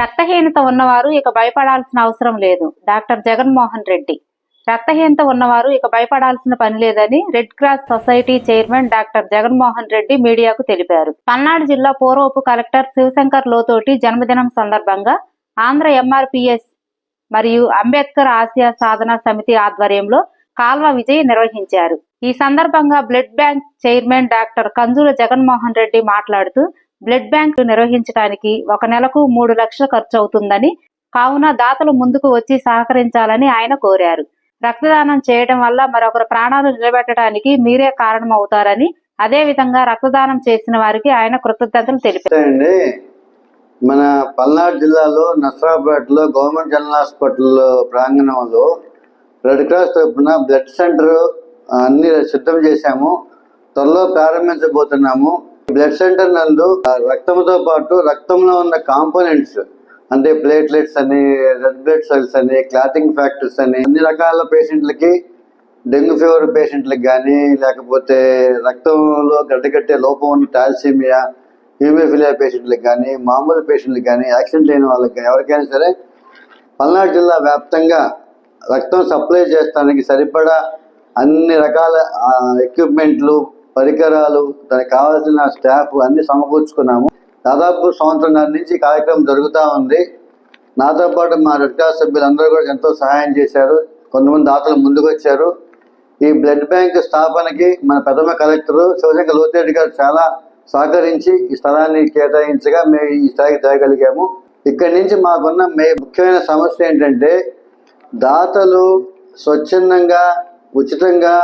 రక్తహీనత ఉన్నవారు ఇక భయపడాల్సిన అవసరం లేదు. డాక్టర్ జగన్మోహన్ రెడ్డి. రక్తహీనత ఉన్నవారు ఇక భయపడాల్సిన పని లేదని Red Cross society chairman doctor Jaganmohan Reddy మీడియాకు తెలిపారు. పల్నాడు జిల్లా పూర్వపు కలెక్టర్ శివశంకర్ లోతోటి జన్మదినం సందర్భంగా ఆంధ్ర ఎంఆర్పిఎస్ మరియు అంబేద్కర్ ఆసియా సాధన సమితి ఆధ్వర్యంలో కాల్వ విజయ్ నిర్వహించారు. ఈ సందర్భంగా blood bank chairman doctor Kanjula Jaganmohan Reddy మాట్లాడుతూ బ్లడ్ బ్యాంక్ నిర్వహించడానికి ఒక నెలకు మూడు లక్షలు ఖర్చు అవుతుందని కావున దాతలు ముందుకు వచ్చి సహకరించాలని ఆయన కోరారు. రక్తదానం చేయడం వల్ల మరొకరు ప్రాణాలు నిలబెట్టడానికి మీరే కారణం అవుతారని అదే విధంగా రక్తదానం చేసిన వారికి ఆయన కృతజ్ఞతలు తెలిపారు. మన పల్నాడు జిల్లాలో నసరాబాద్లో గవర్నమెంట్ జనరల్ హాస్పిటల్ ప్రాంగణంలో రెడ్ క్రాస్ తరఫున బ్లడ్ సెంటర్ అన్ని సిద్ధం చేశాము. త్వరలో ప్రారంభించబోతున్నాము. బ్లడ్ సెంటర్ నందు ఆ రక్తంతో పాటు రక్తంలో ఉన్న కాంపోనెంట్స్ అంటే ప్లేట్లెట్స్ అని రెడ్ బ్లడ్ సెల్స్ అని క్లాటింగ్ ఫ్యాక్టర్స్ అని అన్ని రకాల పేషెంట్లకి డెంగ్యూ ఫీవర్ పేషెంట్లకు కానీ లేకపోతే రక్తంలో గడ్డగట్టే లోపం ఉన్న టాల్సీమియా హ్యూమిఫిలియా పేషెంట్లకు కానీ మామూలు పేషెంట్లకు కానీ యాక్సిడెంట్ అయిన వాళ్ళకి కానీ ఎవరికైనా సరే పల్నాడు జిల్లా వ్యాప్తంగా రక్తం సప్లై చేస్తానికి సరిపడా అన్ని రకాల ఎక్విప్మెంట్లు పరికరాలు దానికి కావాల్సిన స్టాఫ్ అన్ని సమకూర్చుకున్నాము. దాదాపు సంవత్సరంన్నర నుంచి కార్యక్రమం జరుగుతూ ఉంది. నాతో పాటు మా రెడ్ క్రాస్ సభ్యులందరూ కూడా ఎంతో సహాయం చేశారు. కొంతమంది దాతలు ముందుకు వచ్చారు. ఈ బ్లడ్ బ్యాంక్ స్థాపనకి మన ప్రథమ కలెక్టర్ శివశంకర్ లోతేటి గారు చాలా సహకరించి ఈ స్థలాన్ని కేటాయించగా మేము ఈ స్థాయికి తేగలిగాము. ఇక్కడి నుంచి మాకున్న మే ముఖ్యమైన సమస్య ఏంటంటే దాతలు స్వచ్ఛందంగా ఉచితంగా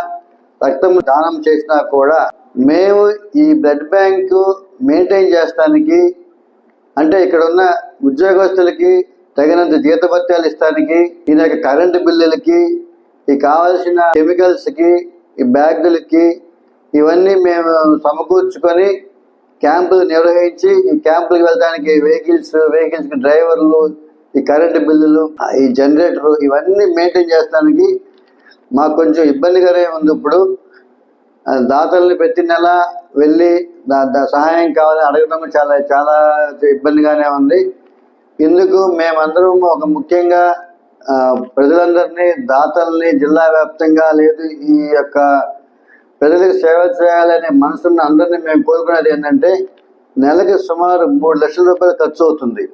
రక్తం దానం చేసినా కూడా మేము ఈ బ్లడ్ బ్యాంకు మెయింటైన్ చేస్తానికి అంటే ఇక్కడ ఉన్న ఉద్యోగస్తులకి తగినంత జీతభత్యాలు ఇస్తానికి ఈ యొక్క కరెంటు బిల్లులకి ఈ కావాల్సిన కెమికల్స్కి ఈ బ్యాగులకి ఇవన్నీ మేము సమకూర్చుకొని క్యాంపులు నిర్వహించి ఈ క్యాంపులకు వెళ్ళడానికి వెహికల్స్ వెహికల్స్కి డ్రైవర్లు ఈ కరెంటు బిల్లులు ఈ జనరేటర్ ఇవన్నీ మెయింటైన్ చేస్తానికి మాకు కొంచెం ఇబ్బందికరమే ఉంది ఇప్పుడు. దాతల్ని ప్రతి నెల వెళ్ళి దా దా సహాయం కావాలని అడగడం చాలా చాలా ఇబ్బందిగానే ఉంది. ఇందుకు మేమందరం ఒక ముఖ్యంగా ప్రజలందరినీ దాతల్ని జిల్లా వ్యాప్తంగా లేదు ఈ యొక్క ప్రజలకు సేవ చేయాలనే మనసున్న అందరినీ మేము కోరుకునేది ఏంటంటే నెలకి సుమారు మూడు లక్షల రూపాయలు ఖర్చు అవుతుంది.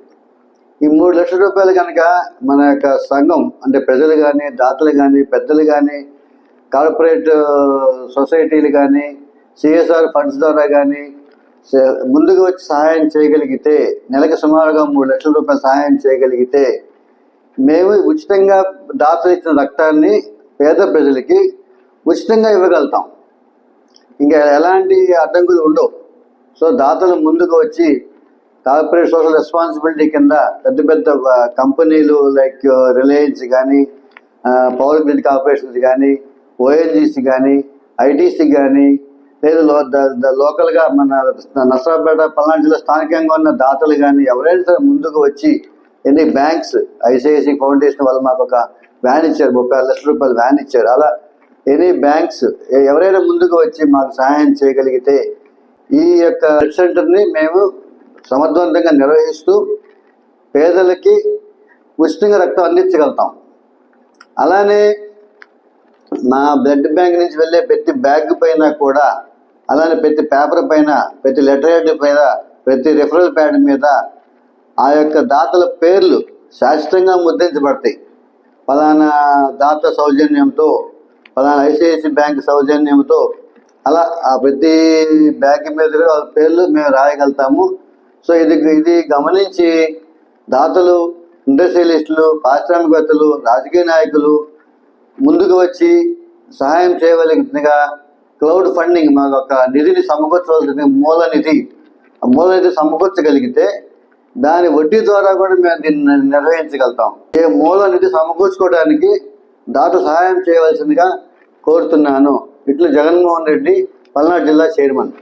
ఈ మూడు లక్షల రూపాయలు కనుక మన యొక్క సంఘం అంటే ప్రజలు కానీ దాతలు కానీ పెద్దలు కానీ కార్పొరేట్ సొసైటీలు కానీ సిఎస్ఆర్ ఫండ్స్ ద్వారా కానీ ముందుకు వచ్చి సహాయం చేయగలిగితే నెలకు సుమారుగా మూడు లక్షల రూపాయలు సహాయం చేయగలిగితే మేము ఉచితంగా దాతలు ఇచ్చిన రక్తాన్ని పేద ప్రజలకి ఉచితంగా ఇవ్వగలుగుతాం. ఇంకా ఎలాంటి అడ్డంకులు ఉండవు. సో దాతలు ముందుకు వచ్చి కార్పొరేట్ సోషల్ రెస్పాన్సిబిలిటీ కింద పెద్ద పెద్ద కంపెనీలు లైక్ రిలయన్స్ కానీ పవర్ గ్రిడ్ కార్పొరేషన్స్ కానీ ఓఎన్జీసీ కానీ ఐటీసీ కానీ లేదు లోకల్గా మన నసరాపేట పల్నాడు జిల్లా స్థానికంగా ఉన్న దాతలు కానీ ఎవరైనా సరే ముందుకు వచ్చి ఎన్ని బ్యాంక్స్ ఐసిఐసి ఫౌండేషన్ వాళ్ళు మాకు ఒక వ్యాన్ ఇచ్చారు ముప్పై ఆరు లక్షల రూపాయలు వ్యాన్ ఇచ్చారు. అలా ఎనీ బ్యాంక్స్ ఎవరైనా ముందుకు వచ్చి మాకు సహాయం చేయగలిగితే ఈ యొక్క సెంటర్ని మేము సమర్థవంతంగా నిర్వహిస్తూ పేదలకి ఉచితంగా రక్తం అందించగలుగుతాం. అలానే నా బ్లడ్ బ్యాంక్ నుంచి వెళ్ళే ప్రతి బ్యాగ్ పైన కూడా అలానే ప్రతి పేపర్ పైన ప్రతి లెటర్ హెడ్ పైన ప్రతి రిఫరల్ ప్యాడ్ మీద ఆ యొక్క దాతల పేర్లు శాశ్వతంగా ముద్రించబడతాయి. ఫలానా దాత సౌజన్యంతో ఫలానా ఐసిఐసి బ్యాంక్ సౌజన్యంతో అలా ఆ ప్రతి బ్యాంక్ మీద కూడా వాళ్ళ పేర్లు మేము రాయగలుగుతాము. సో ఇది ఇది గమనించి దాతలు ఇండస్ట్రియలిస్టులు పారిశ్రామికవేత్తలు రాజకీయ నాయకులు ముందుకు వచ్చి సహాయం చేయవలసిందిగా క్లౌడ్ ఫండింగ్ మాకు ఒక నిధిని సమకూర్చవలసింది మూల నిధి. ఆ మూల నిధి సమకూర్చగలిగితే దాని వడ్డీ ద్వారా కూడా మేము దీన్ని నిర్వహించగలుగుతాం. ఈ మూల నిధి సమకూర్చుకోవడానికి దాత సహాయం చేయవలసిందిగా కోరుతున్నాను. ఇట్లు జగన్మోహన్ రెడ్డి పల్నాడు జిల్లా చైర్మన్.